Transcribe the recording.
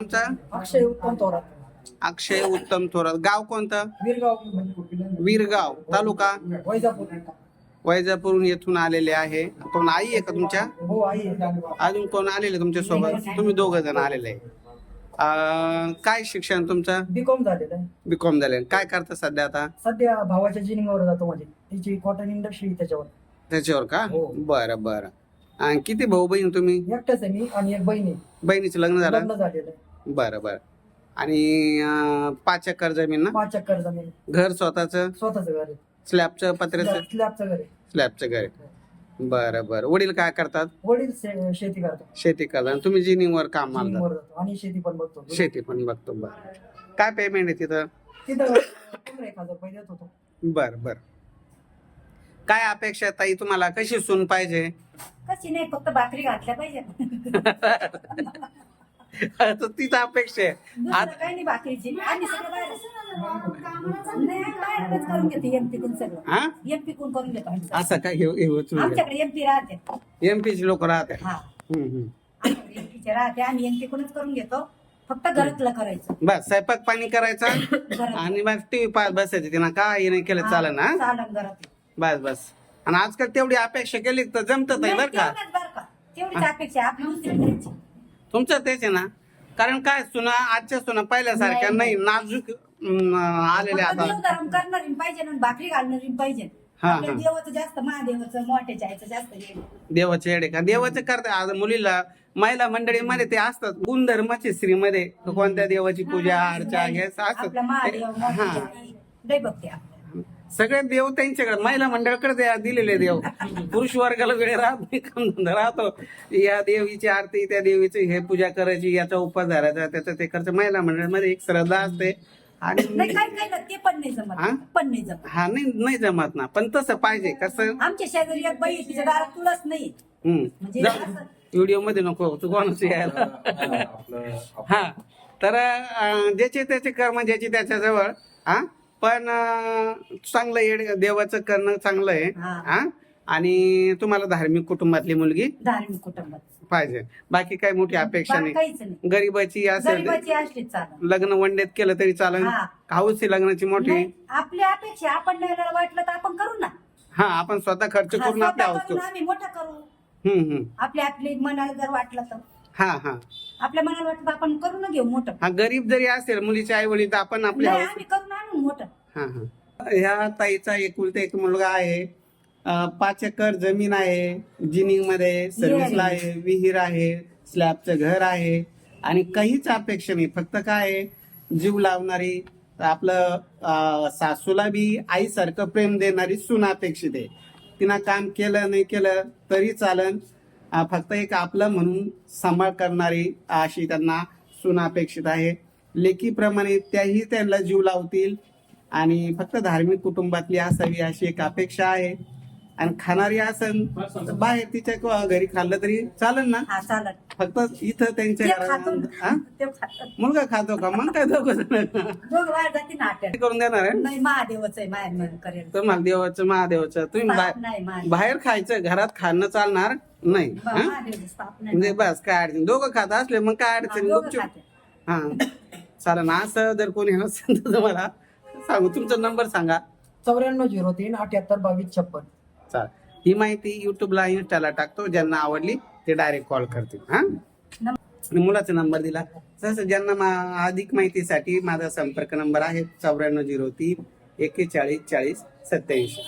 तुमचा? अक्षय उत्तम थोरात. अक्षय उत्तम थोरात. गाव कोणतं? वीरगाव. वीरगाव. तालुका? वैजापूर. वैजापूरून येथून आलेले आहे. कोण आई आहे का तुमच्या? हो आई अजून कोण आलेले तुमच्यासोबत? तुम्ही दोघ जण आलेले आहे. अं, काय शिक्षण तुमचं? बी कॉम झालेलं आहे. बीकॉम झाले काय करता सध्या आता? सध्या भावाच्या जिनिंगवर जातो माझी तिची कॉटन इंडस्ट्री त्याच्यावर. त्याच्यावर का? हो. बरं बरं. आणि किती भाऊ बहीण तुम्ही? एकटाच आहे मी आणि एक बहिणी बहिणीचं लग्न झालं? लग्न झालेलं आहे. बरं बरं. आणि अं, पाच एकर जमीन ना? पाच चक्कर जमीन. घर स्वतःचं? स्वतःच घर आहे. स्लॅबचं पत्र्याचं? स्लॅबचं घर आहे. स्लॅबचं घर आहे. बरं बरं. वडील काय करतात? वडील शे- शेती करतो शेती करतात. आणि तुम्ही जिनिंगवर काम जातो. आणि शेती पण बघतो. शेती पण बघतो. बरं. काय पेमेंट आहे तिथं? तिथं पंधरा एक हजार रुपये देत होतो. बरं बरं. काय अपेक्षा आहे ताई तुम्हाला? कशी सून पाहिजे? कशी नाही फक्त भाकरी घातल्या पाहिजे. तर तीच अपेक्षा आहे. दुसरं काही नाही भाकरीची आणि सगळं बाहेर नाही आम्ही बाहेरच करून घेतो एमपी कून सगळं. हा? एमपी कून करून घेतो आम्ही सगळं. असं काय? हे हे उचलून आमच्याकडे एमपी राहते. एमपीची लोक राहते. हा. हम्म, हम्म. आमच्याकडे एमपीचे राहते. आम्ही एमपी कूनच करून घेतो. फक्त घरातलं करायचं. बस स्वयंपाक पाणी करायचा. आणि बस टीव्ही पाहत बसायचे तिनं. काय नाही केलं? चालेल ना? चालन घरात. बस बस. आणि आजकाल तेवढी अपेक्षा केली तर जमत नाही बरं का? तेवढंच अपेक्षा. आपली दुसरी करायची तुमचं तेच आहे ना. कारण काय सुना आजच्या सुना पहिल्यासारख्या नाही नाजूक अं, आलेल्या फक्त आता. देवधर्म करणारी पाहिजे आणि भाकरी घालणारी पाहिजे. हा, आपल्या हा. देवाचं जास्त महादेवाचं मोठ्याच्या जास्त हे. देवाचे येडे का? देवाचे करते आज मुलीला महिला मंडळीमध्ये ते असतात. गुणधर्माचे स्त्रीमध्ये कोणत्या देवाची पूजा अर्चा हे आपला असतात मोठ्याच्या हा. लय बघते सगळे देव त्यांच्याकडे महिला मंडळाकडे ते दिलेले देव. पुरुष वर्गाला वेळ राहत नाही. राहतो. या देवीची आरती त्या देवीची हे पूजा करायची याचा उपवास धरायचा त्याचं ते करायचं. महिला मंडळामध्ये एक श्रद्धा असते. आणि पण नाही हा? जमत पण नाही जमत. हा नाही नाही जमत ना. पण तसं पाहिजे. कसं? आमच्या शेजारी एक बाई आहे, तिच्या दारात तुलाच नाही. हम्म. म्हणजे व्हिडिओमध्ये नको. तू कोणाच यायला? हा. तर ज्याचे त्याचे कर्म ज्याचे त्याच्याजवळ हा? पण चांगलं येड देवाचं करणं चांगलं आहे. हा. हा? आणि तुम्हाला धार्मिक कुटुंबातली मुलगी? धार्मिक कुटुंबात. पाहिजे. बाकी काही मोठी अपेक्षा बाकी नाही. काहीच नाही. गरीबाची असेल गरीबाची लग्न वंडेत केलं तरी चालेल. हा. हाऊस लग्नाची मोठी. नाही, आपल्या अपेक्षा आपण वाटलं तर आपण करू ना. हा आपण स्वतः खर्च हा, करून आपल्या स्वतः हाऊस करून करू आम्ही मोठं करू. हम्म हम्म. आपल्या आपली मनाला जर वाटलं तर. हा हा. आपल्या मनाला वाटलं तर आपण करू ना घेऊ मोठं. हा गरीब जरी असेल मुलीचे आई वडील तर आपण आपल्या नाही हाऊस आम्ही करून हा ह्या ताईचा एकुलता एक मुलगा आहे. पाच एकर जमीन आहे. जिनिंगमध्ये सर्व्हिसला आहे विहीर आहे स्लॅबचं घर आहे. आणि काहीच अपेक्षा नाही. फक्त काय आहे, जीव लावणारी आपलं सासूला बी आईसारखं प्रेम देणारी सून अपेक्षित आहे. तिनं काम केलं नाही केलं तरी चालन. फक्त एक आपलं म्हणून सांभाळ करणारी अशी त्यांना सून अपेक्षित आहे. लेकीप्रमाणे त्याही त्यांना जीव लावतील. आणि फक्त धार्मिक कुटुंबातली असावी अशी एक अपेक्षा आहे. आणि खाणारी असन तर बाहेर तिच्या किंवा घरी खाल्लं तरी चालेल ना? हा चालत फक्त इथं त्यांच्या ते घरात खातो हा? ते खातो. मुलगा खातो का? मग काय दोघं जण? दोघं बाहेर जाते ना आट्यात करून देणार आहे? नाही महादेवच आहे बाहेर करेल. महादेवाचं. तुम्ही बाहेर नाही महादेव. बाहेर खायचं घरात खाणं चालणार नाही हा? महादेवची स्थाप नाही. म्हणजे बस काय अडचण दोघं खात असले मग काय हा, अडचण दोघं गुपचूप. खाते. हा. चालेल ना असं जर कोणी नसेल तर तुम्हाला सांगू तुमचा नंबर सांगा. चौऱ्याण्णव झिरो तीन अठ्याहत्तर बावीस छप्पन. चालेल ही माहिती युट्यूबला इन्स्टाला टाकतो ज्यांना आवडली ते डायरेक्ट कॉल करतील हा? मुलाचा नंबर दिला. तसं ज्यांना मा- अधिक माहितीसाठी माझा संपर्क नंबर आहे चौऱ्याण्णव झिरो तीन एक्केचाळीस चाळीस सत्याऐंशी.